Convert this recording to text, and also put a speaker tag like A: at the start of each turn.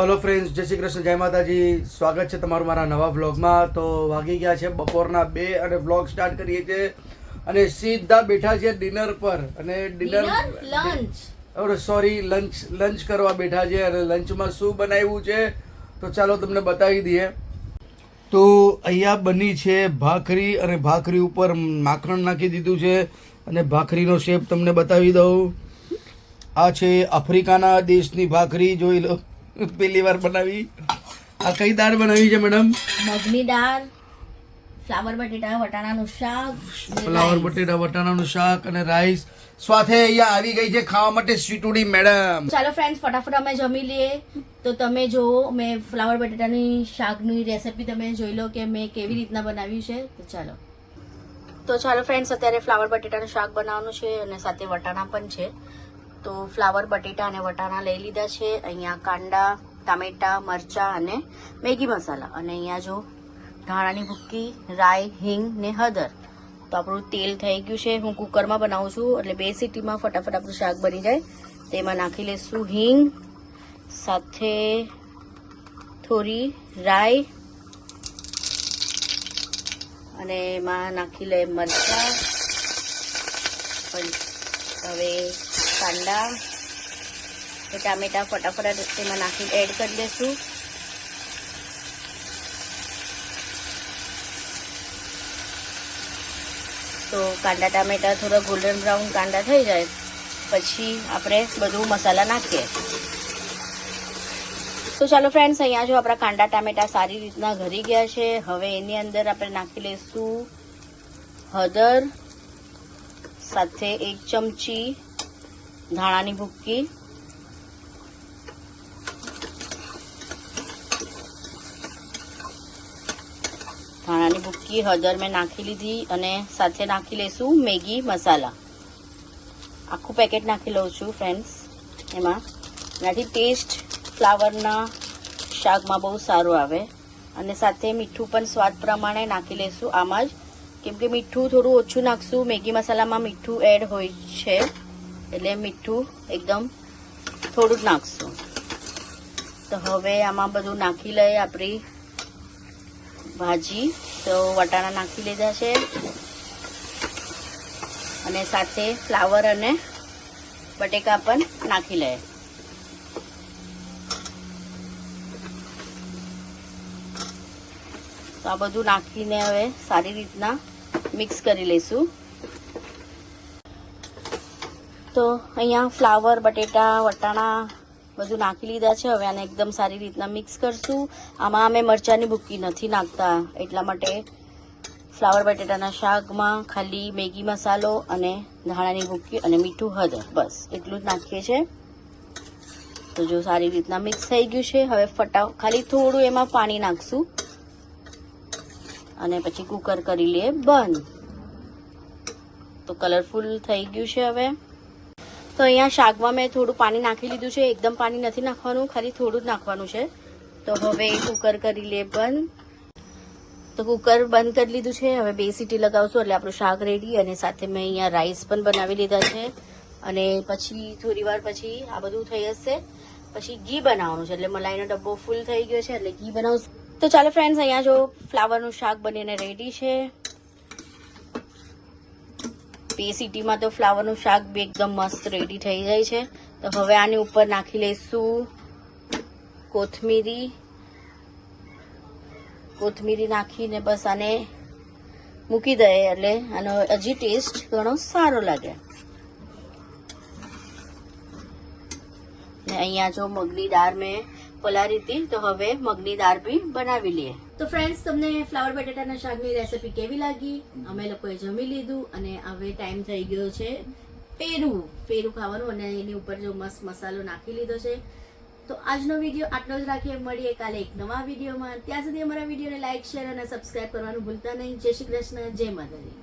A: Hello friends જય શ્રી કૃષ્ણ જય માતાજી. સ્વાગત છે તમારું મારા નવા વ્લોગમાં. તો વાગી ગયા છે બપોરના બે અને વ્લોગ સ્ટાર્ટ કરીએ છીએ. અને સીધા બેઠા છે ડિનર પર. અને dinner
B: lunch
A: sorry lunch lunch કરવા બેઠા છે અને લંચમાં શું બનાવ્યું છે? તો ચાલો તમને બતાવી દઈએ. તો અહીંયા બની છે ભાખરી અને ભાખરી ઉપર માખણ નાખી દીધું છે. અને ભાખરીનો શેપ તમને બતાવી દઉં. આ છે આફ્રિકાના દેશની ભાખરી જોઈ લો. પહેલી વાર બનાવી. આ કઈ દાળ બનાવી છે મેડમ?
B: મગની દાળ ફ્લાવર બટેટા વટાણાનું શાક
A: ફ્લાવર બટેટા વટાણાનું શાક અને રાઈસ સાથે અહીંયા આવી ગઈ છે ખાવા માટે સ્વીટુડી મેડમ.
B: ચાલો ફ્રેન્ડ્સ ફટાફટ અમે જમી લઈએ. તો તમે જો મેં ફ્લાવર બટેટાની શાકની રેસિપી તમે જોઈ લો કે મેં કેવી રીતના બનાવ્યું છે. તો ચાલો. તો ચાલો ફ્રેન્ડ્સ અત્યારે ફ્લાવર બટેટાનું શાક બનાવવાનું છે અને સાથે વટાણા પણ છે. તો ફ્લાવર, બટેટા અને વટાણા લઈ લીધા છે. અહીંયા કાંડા, ટામેટા, મરચાં અને મેગી મસાલા. અને અહીંયા જો ધાણાની ભૂક્કી, રાઈ, હિંગ ને હળદર. તો આપણું તેલ થઈ ગયું છે. હું કુકરમાં બનાવું છું, એટલે બે સીટીમાં ફટાફટ આપણું શાક બની જાય. તેમાં નાખી લઈશું હિંગ, સાથે થોડી રાઈ, અને એમાં નાખી લે મરચાં. હવે કાંદા ને ટામેટા ફટાફટ તેમાં નાખી એડ કરી દઈશું તો કાંદા ટામેટા થોડા ગોલ્ડન બ્રાઉન કાંદા થઈ જાય પછી આપણે બધું મસાલા નાખીએ. તો ચાલો ફ્રેન્ડ્સ અહીંયા જો આપણા કાંદા, ટામેટા સારી રીતના ઘરી ગયા છે. હવે એની અંદર આપણે નાખી લઈશું હળદર સાથે એક ચમચી ધાણાની ભૂક્કી ધાણાની ભૂક્કી હળદર મેં નાખી લીધી અને સાથે નાખી લઈશું મેગી મસાલા. આખું પેકેટ નાખી લઉં છું ફ્રેન્ડ્સ એમાં. એનાથી ટેસ્ટ ફ્લાવરના શાકમાં બહુ સારું આવે. અને સાથે મીઠું પણ સ્વાદ પ્રમાણે નાખી લઈશું. આમાં જ. કેમ કે મીઠું થોડું ઓછું નાખશું, મેગી મસાલામાં મીઠું એડ હોય છે. એટલે મીઠું એકદમ થોડું જ નાખશું. તો હવે આમાં બધું નાખી લઈએ આપણી ભાજી. તો વટાણા નાખી લીધા છે. અને સાથે ફ્લાવર અને બટેકા પણ નાખી લઈએ. તો આ બધું નાખીને હવે સારી રીતના મિક્સ કરી લઈશું. તો અહીંયા ફ્લાવર, બટેટા, વટાણા બધું નાખી લીધા છે. હવે આને એકદમ સારી રીતના મિક્સ કરશું. આમાં અમે મરચાંની ભૂકી નથી નાખતા. એટલા માટે ફ્લાવર, બટેટાના શાકમાં ખાલી મેગી મસાલો અને ધાણાની ભૂકી અને મીઠું હળદર. બસ, એટલું જ નાખીએ છીએ. તો જો સારી રીતના મિક્સ થઈ ગયું છે. હવે ફટા, ખાલી થોડું એમાં પાણી નાખશું. અને પછી કુકર કરી લઈએ બંધ. તો કલરફુલ થઈ ગયું છે હવે. તો અહીંયા શાકમાં મેં થોડું પાણી નાખી લીધું છે. એકદમ પાણી નથી નાખવાનું, ખાલી થોડું જ નાખવાનું છે. તો હવે કુકર કરી લે બંધ તો કુકર બંધ કરી લીધું છે. હવે બે સીટી લગાવશું એટલે આપણું શાક રેડી અને સાથે મેં અહીંયા રાઈસ પણ બનાવી લીધા છે. અને પછી થોડી વાર પછી આ બધું થઈ જશે. પછી ઘી બનાવવાનું છે. એટલે મલાઈનો ડબ્બો ફૂલ થઈ ગયો છે એટલે ઘી બનાવશું. તો ચાલો ફ્રેન્ડ્સ અહીંયા જો ફ્લાવરનું શાક બનીને રેડી છે. બે સીટીમાં તો ફ્લાવરનું શાક બી એકદમ મસ્ત રેડી થઈ જાય છે. તો હવે આની ઉપર નાખી લઈશું કોથમીરી. કોથમીરી નાખીને બસ આને મૂકી દઈએ એટલે આનો હજી ટેસ્ટ ઘણો સારો લાગે. ને અહીંયા જો મગની દાળ મેં પલારી હતી, તો હવે મગની દાળ બી બનાવી લઈએ. તો ફ્રેન્ડ્સ તમને ફ્લાવર બટેટાના શાકની રેસિપી કેવી લાગી? અમે લોકોએ જમી લીધું અને હવે ટાઈમ થઈ ગયો છે પેરું. પેરું ખાવાનું અને એની ઉપર જો મસ્ત મસાલો નાખી લીધો છે. તો આજનો વીડિયો આટલો જ રાખીએ. મળીએ કાલે એક નવા વિડીયોમાં ત્યાં સુધી અમારા વિડીયોને લાઇક શેર અને સબસ્ક્રાઇબ કરવાનું ભૂલતા નહીં. જય શ્રી કૃષ્ણ. જય માતાજી.